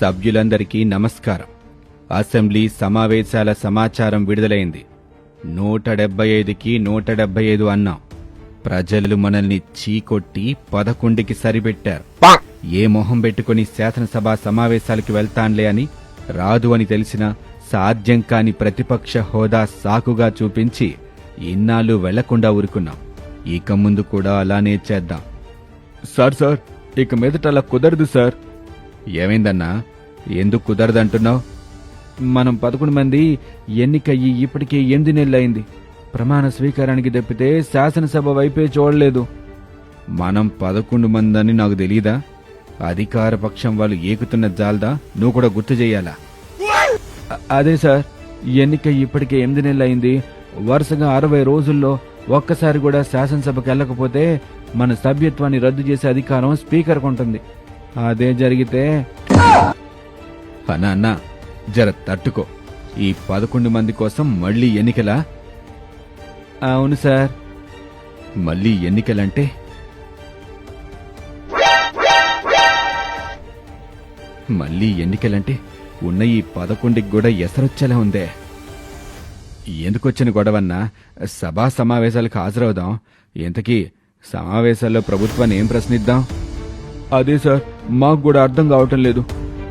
సభ్యులందరికీ నమస్కారం. అసెంబ్లీ సమావేశాల సమాచారం విడుదలైంది. నూట డెబ్బై ఐదుకి నూట డెబ్బై ఐదు అన్నాం. ప్రజలు మనల్ని చీకొట్టి పదకొండుకి సరిపెట్టారు. ఏ మొహం పెట్టుకుని శాసనసభ సమావేశాలకు వెళ్తాన్లే అని రాదు అని తెలిసిన సాధ్యం కాని ప్రతిపక్ష హోదా సాకుగా చూపించి ఇన్నాళ్ళు వెళ్ళకుండా ఊరుకున్నాం. ఇక ముందు కూడా అలానే చేద్దాం. సార్ సార్ ఇక మీదట అలా కుదరదు సార్. ఏమైందన్నా? ఎందుకు కుదరదంటున్నావు? మనం పదకొండు మంది ఎన్నికయ్యి ఇప్పటికే ఎనిమిది నెలలైంది. ప్రమాణ స్వీకారానికి తప్పితే శాసనసభ వైపే చూడలేదు. మనం పదకొండు మందని నాకు తెలీదా? అధికార పక్షం వాళ్ళు ఏకుతున్న జాల్దా? నువ్వు కూడా గుర్తు చెయ్యాలా అదే సార్ ఎన్నిక ఇప్పటికే ఎనిమిది నెలలైంది. వరుసగా అరవై రోజుల్లో ఒక్కసారి కూడా శాసనసభకు వెళ్ళకపోతే మన సభ్యత్వాన్ని రద్దు చేసే అధికారం స్పీకర్కు ఉంటుంది. అదే జరిగితే అన్నా జర తట్టుకో. ఈ పదకొండు మంది కోసం మళ్ళీ ఎన్నికలా? అవును సార్. మళ్ళీ ఎన్నికలంటే? మళ్ళీ ఎన్నికలంటే ఉన్న ఈ పదకొండుకి కూడా ఎసరొచ్చేలా ఉందే. ఎందుకొచ్చిన గొడవన్నా? సభా సమావేశాలకు హాజరవుదాం. ఇంతకీ సమావేశాల్లో ప్రభుత్వాన్ని ఏం ప్రశ్నిద్దాం? అదే సార్ మాకు కూడా అర్థం కావటం లేదు.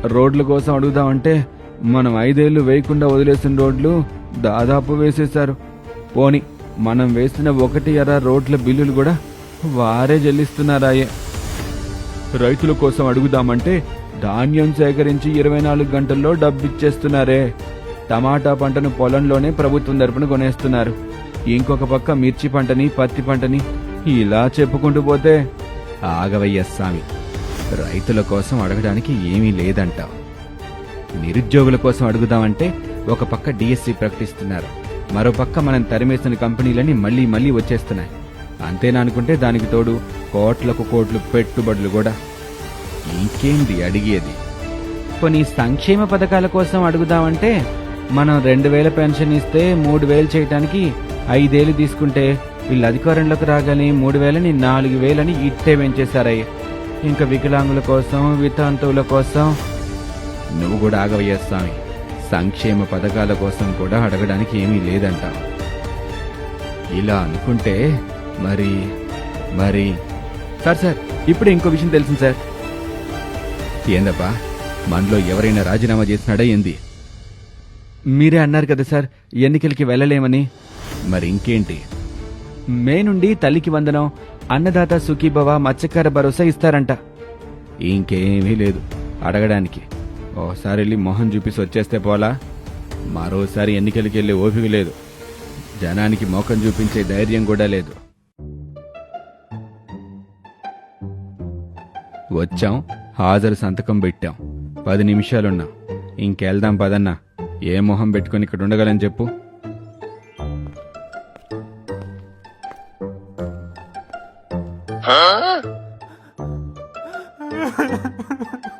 రోడ్ల కోసం అడుగుదామంటే మనం ఐదేళ్ళు వేయకుండా వదిలేసిన రోడ్లు దాదాపు వేసేశారు. పోని మనం వేసిన ఒకటి అర రోడ్ల బిల్లులు కూడా వారే చెల్లిస్తున్నారాయే. రైతుల కోసం అడుగుదామంటే ధాన్యం సేకరించి ఇరవై నాలుగు గంటల్లో డబ్బిచ్చేస్తున్నారే. టమాటా పంటను పొలంలోనే ప్రభుత్వం తరపున కొనేస్తున్నారు. ఇంకొక పక్క మిర్చి పంటని పత్తి పంటని ఇలా చెప్పుకుంటూ పోతే ఆగవయ్య స్వామి. రైతుల కోసం అడగడానికి ఏమీ లేదంటావు. నిరుద్యోగుల కోసం అడుగుదామంటే ఒక పక్క డిఎస్సి ప్రకటిస్తున్నారు. మరోపక్క మనం తరిమేసిన కంపెనీలని మళ్ళీ మళ్ళీ వచ్చేస్తున్నాయి. అంతేనా అనుకుంటే దానికి తోడు కోట్లకు కోట్లు పెట్టుబడులు కూడా. ఇంకేంది అడిగేది? కొన్ని సంక్షేమ పథకాల కోసం అడుగుదామంటే మనం రెండు వేల పెన్షన్ ఇస్తే మూడు వేలు చేయటానికి ఐదేళ్ళు తీసుకుంటే వీళ్ళు అధికారంలోకి రాగానే మూడు వేలని నాలుగు వేలని ఇట్టే పెంచేశారయ్య. ఇంకా వికలాంగుల కోసం వితాంతువుల కోసం. నువ్వు కూడా ఆగవయ్యా స్వామి. సంక్షేమ పథకాల కోసం కూడా అడగడానికి ఏమీ లేదంట. ఇలా అనుకుంటే మరి మరి. సార్ సార్ ఇప్పుడు ఇంకో విషయం తెలిసింది సార్. ఏందబ్బా మనలో ఎవరైనా రాజీనామా చేసినాడా ఏంది? మీరే అన్నారు కదా సార్ ఎన్నికలకి వెళ్ళలేమని. మరి ఇంకేంటి? మే నుండి తల్లికి వందనం అన్నదాత సుఖీభవ మత్స్యకార భరోసా ఇస్తారంట. ఇంకేమీ లేదు. అడగడానికి. ఓసారి వెళ్ళి మొహం చూపిసి వచ్చేస్తే పోలా. మరోసారి ఎన్నికలకి వెళ్ళే ఓపిక లేదు. జనానికి మోకం చూపించే ధైర్యం కూడా లేదు. వచ్చాం. హాజరు సంతకం పెట్టాం. పది నిమిషాలున్నాం. ఇంకెళ్దాం పదన్నా. ఏ మొహం పెట్టుకుని ఇక్కడ ఉండగలని చెప్పు. 어?